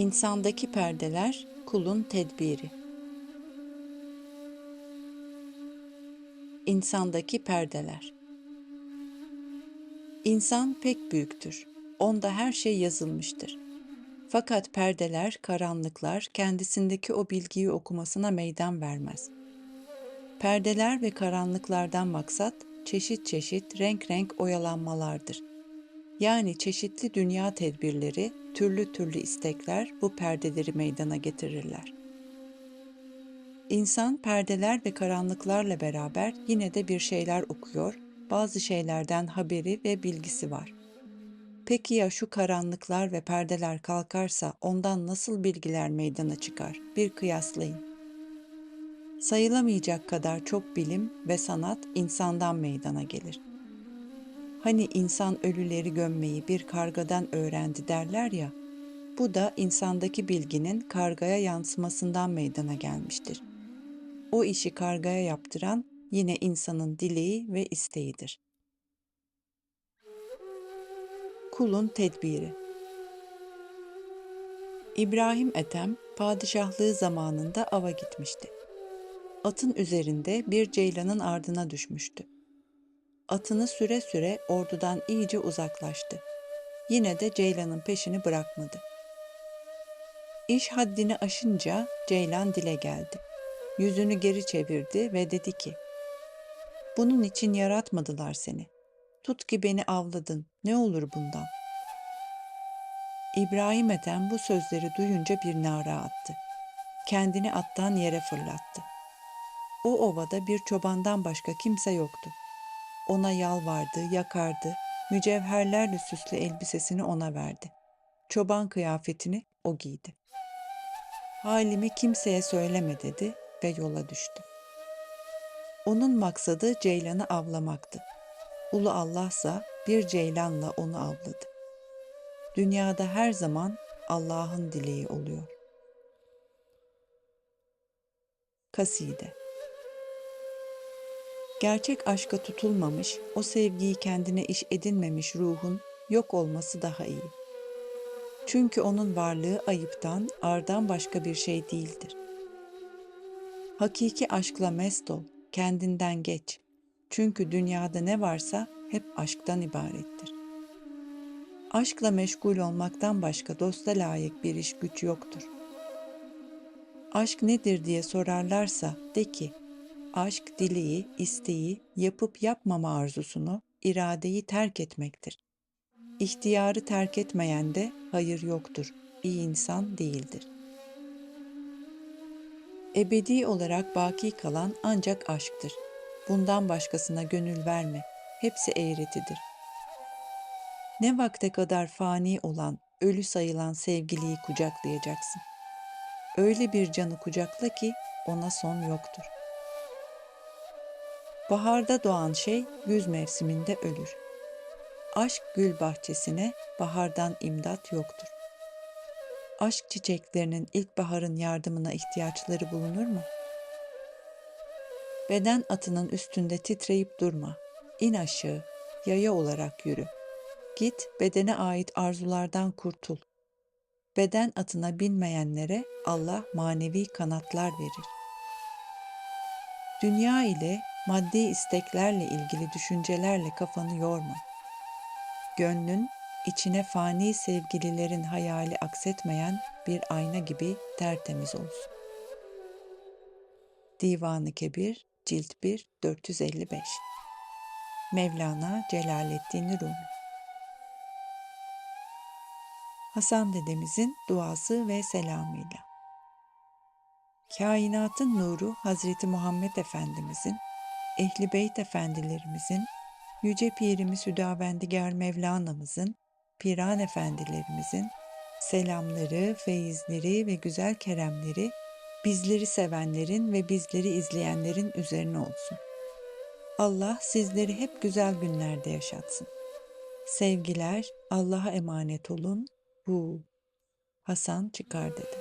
İnsandaki perdeler kulun tedbiri. İnsandaki perdeler. İnsan pek büyüktür. Onda her şey yazılmıştır. Fakat perdeler, karanlıklar kendisindeki o bilgiyi okumasına meydan vermez. Perdeler ve karanlıklardan maksat çeşit çeşit renk renk oyalanmalardır. Yani çeşitli dünya tedbirleri, türlü türlü istekler bu perdeleri meydana getirirler. İnsan perdeler ve karanlıklarla beraber yine de bir şeyler okuyor, bazı şeylerden haberi ve bilgisi var. Peki ya şu karanlıklar ve perdeler kalkarsa ondan nasıl bilgiler meydana çıkar? Bir kıyaslayın. Sayılamayacak kadar çok bilim ve sanat insandan meydana gelir. Hani insan ölüleri gömmeyi bir kargadan öğrendi derler ya, bu da insandaki bilginin kargaya yansımasından meydana gelmiştir. O işi kargaya yaptıran yine insanın dileği ve isteğidir. Kulun tedbiri İbrahim Ethem padişahlığı zamanında ava gitmişti. Atın üzerinde bir ceylanın ardına düşmüştü. Atını süre süre ordudan iyice uzaklaştı. Yine de ceylanın peşini bırakmadı. İş haddini aşınca ceylan dile geldi. Yüzünü geri çevirdi ve dedi ki, Bunun için yaratmadılar seni. Tut ki beni avladın, ne olur bundan? İbrahim Ethem bu sözleri duyunca bir nara attı. Kendini attan yere fırlattı. O ovada bir çobandan başka kimse yoktu. Ona yalvardı, yakardı, mücevherlerle süslü elbisesini ona verdi. Çoban kıyafetini o giydi. Halimi kimseye söyleme dedi ve yola düştü. Onun maksadı ceylanı avlamaktı. Ulu Allah'sa bir ceylanla onu avladı. Dünyada her zaman Allah'ın dileği oluyor. Kaside Gerçek aşka tutulmamış, o sevgiyi kendine iş edinmemiş ruhun yok olması daha iyi. Çünkü onun varlığı ayıptan, ardan başka bir şey değildir. Hakiki aşkla mest ol, kendinden geç. Çünkü dünyada ne varsa hep aşktan ibarettir. Aşkla meşgul olmaktan başka dosta layık bir iş güç yoktur. Aşk nedir diye sorarlarsa de ki, aşk dileği, isteği, yapıp yapmama arzusunu, iradeyi terk etmektir. İhtiyarı terk etmeyen de hayır yoktur, iyi insan değildir. Ebedi olarak baki kalan ancak aşktır. Bundan başkasına gönül verme, hepsi eğretidir. Ne vakte kadar fani olan, ölü sayılan sevgiliyi kucaklayacaksın. Öyle bir canı kucakla ki ona son yoktur. Baharda doğan şey güz mevsiminde ölür. Aşk gül bahçesine bahardan imdat yoktur. Aşk çiçeklerinin ilkbaharın yardımına ihtiyaçları bulunur mu? Beden atının üstünde titreyip durma. İn aşağı, yaya olarak yürü. Git bedene ait arzulardan kurtul. Beden atına binmeyenlere Allah manevi kanatlar verir. Dünya ile maddi isteklerle ilgili düşüncelerle kafanı yorma. Gönlün içine fani sevgililerin hayali aksetmeyen bir ayna gibi tertemiz olsun. Divanı Kebir, Cilt 1, 455 Mevlana Celaleddin Rumi Hasan dedemizin duası ve selamıyla. Kainatın nuru Hazreti Muhammed Efendimizin, Ehli Beyt Efendilerimizin, Yüce Pirimiz Hüdavendigar Mevlana'mızın, Piran Efendilerimizin selamları, feyizleri ve güzel keremleri bizleri sevenlerin ve bizleri izleyenlerin üzerine olsun. Allah sizleri hep güzel günlerde yaşatsın. Sevgiler, Allah'a emanet olun. Bu Hasan çıkar dedi.